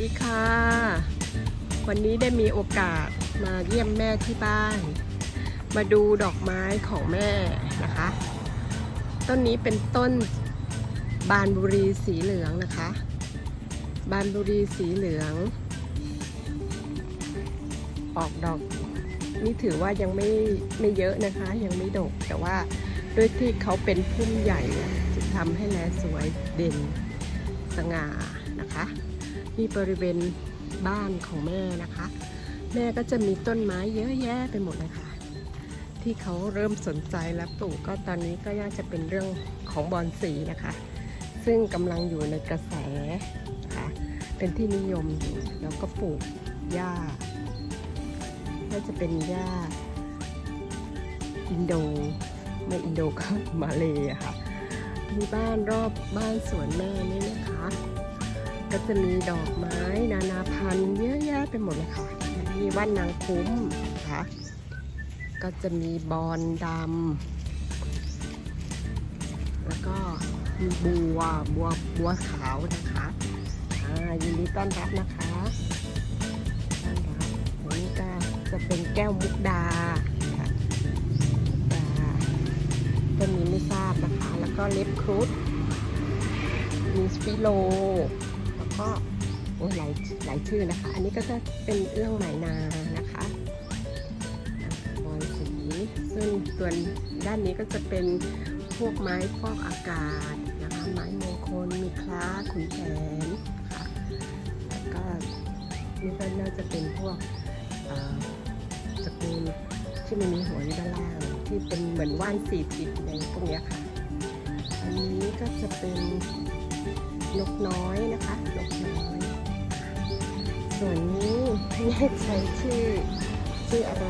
ดีค่ะ วันนี้ได้มีโอกาสมาเยี่ยมแม่ที่บ้าน มาดูดอกไม้ของแม่นะคะ ต้นนี้เป็นต้นบานบุรีสีเหลืองนะคะ บานบุรีสีเหลือง ออกดอกนี่ถือว่ายังไม่ไม่เยอะนะคะ ยังไม่ดกแต่ว่าด้วยที่เขาเป็นพุ่มใหญ่จะทำให้แลสวยเด่นสง่านะคะ นี่บริเวณบ้านของแม่นะคะ แม่ก็จะมีต้นไม้เยอะแยะไปหมดเลยค่ะ ที่เขาเริ่มสนใจและปลูกก็ตอนนี้ก็น่าจะเป็นเรื่องของบอนสีนะคะ ซึ่งกำลังอยู่ในกระแสนะะเป็นที่นิยมอยู่แล้วก็ปลูกหญ้าน่าจะเป็นหญ้าอินโดไม่อินโดก็มาเลยค่ะ มีบ้านรอบบ้านสวนแม่นี่นะคะ ก็จะมีดอกไม้ นานาพันธุ์เยอะแยะไปหมดเลยค่ะมีว่านนางคุ้มนะคะก็จะมีบอนดำแล้วก็มีบัวบัวบัวขาวนะคะอ่ายินดีต้อนรับนะคะต้อนรับนนี้ก็จะเป็นแก้วมุกดาค่ะดาต้นนี้ไม่ทราบนะคะ แล้วก็เล็บครุฑมีสฟิโล ก็โอ้หลายหลายชื่อนะคะ อันนี้ก็จะเป็นเอื้องไหมนานะคะบอลสีซึ่งส่วนด้านนี้ก็จะเป็นพวกไม้ฟอกอากาศนะคะไม้มงคลมีคล้าขุนแผนค่ะแล้วก็นี่ก็น่าจะเป็นพวกตระกูลที่มันมีหัวอยู่ด้านล่างที่เป็นเหมือนว่านสี่ทิศในพวกนี้ค่ะ อันนี้ก็จะเป็น นกน้อยนะคะนกน้อย ส่วนนี้ไม่แน่ใจชื่อชื่ออะไร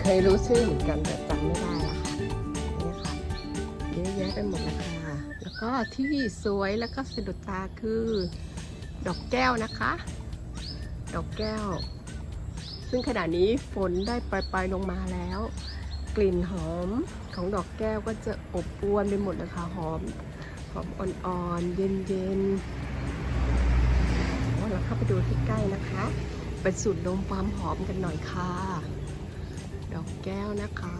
เคยรู้ชื่อเหมือนกันแต่จำไม่ได้ละค่ะเนี่ยค่ะเยอะแยะไปหมดเลยค่ะแล้วก็ที่สวยแล้วก็สะดุดตาคือ ดอกแก้วนะคะ ดอกแก้ว ซึ่งขณะนี้ฝนได้ปล่อยๆลงมาแล้ว กลิ่นหอมของดอกแก้วก็จะอบอวนไปหมดเลยค่ะหอม หอมอ่อนๆ เย็นๆเราเข้าไปดูที่ใกล้นะคะไปสูดดมความหอมกันหน่อยค่ะ ดอกแก้วนะคะ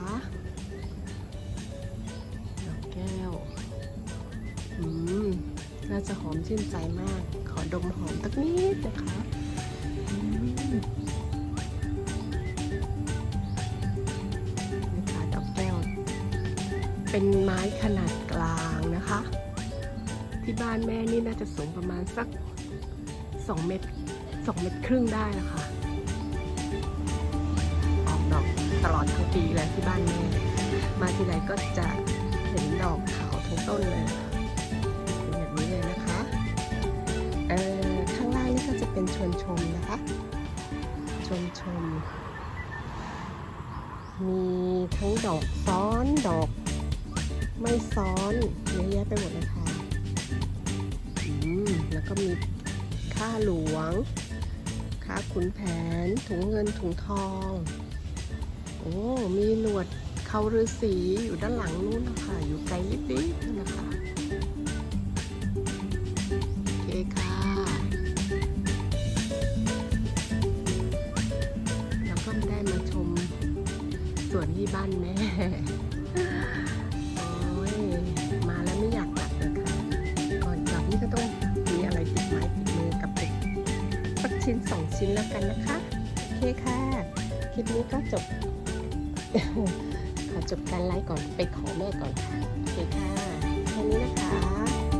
ดอกแก้ว อืม น่าจะหอมชื่นใจมาก ขอดมหอมสักนิดนะคะอืมนี่ค่ะดอกแก้ว เป็นไม้ขนาดกลาง ที่บ้านแม่นี่น่าจะสูงประมาณสัก 2 เมตร 2 เมตรครึ่งได้นะคะออกดอกตลอดทั้งปีเลยที่บ้านแม่มาทีไรก็จะเห็นดอกขาวทั้งต้นเลยเป็นแบบนี้เลยนะคะเอ่อข้างล่างนี่ก็จะเป็นชวนชมนะคะชวนชม มีทั้งดอกซ้อนดอกไม่ซ้อนเยอะแยะไปหมดเลยค่ะ ก็มีค่าหลวง ค่าขุนแผน ถุงเงินถุงทอง โอ้ มีหนวดเขาฤาษีอยู่ด้านหลังนู้นนะคะอยู่ไกลลิบลิบนั่นนะคะโอเคค่ะ แล้วก็ได้มาชมสวนที่บ้านแม่ ชิ้นสองชิ้นแล้วกันนะคะ โอเคค่ะ คลิปนี้ก็จบ ขอจบการไลฟ์ก่อนไปขอแม่ก่อนค่ะ โอเคค่ะ แค่นี้นะคะ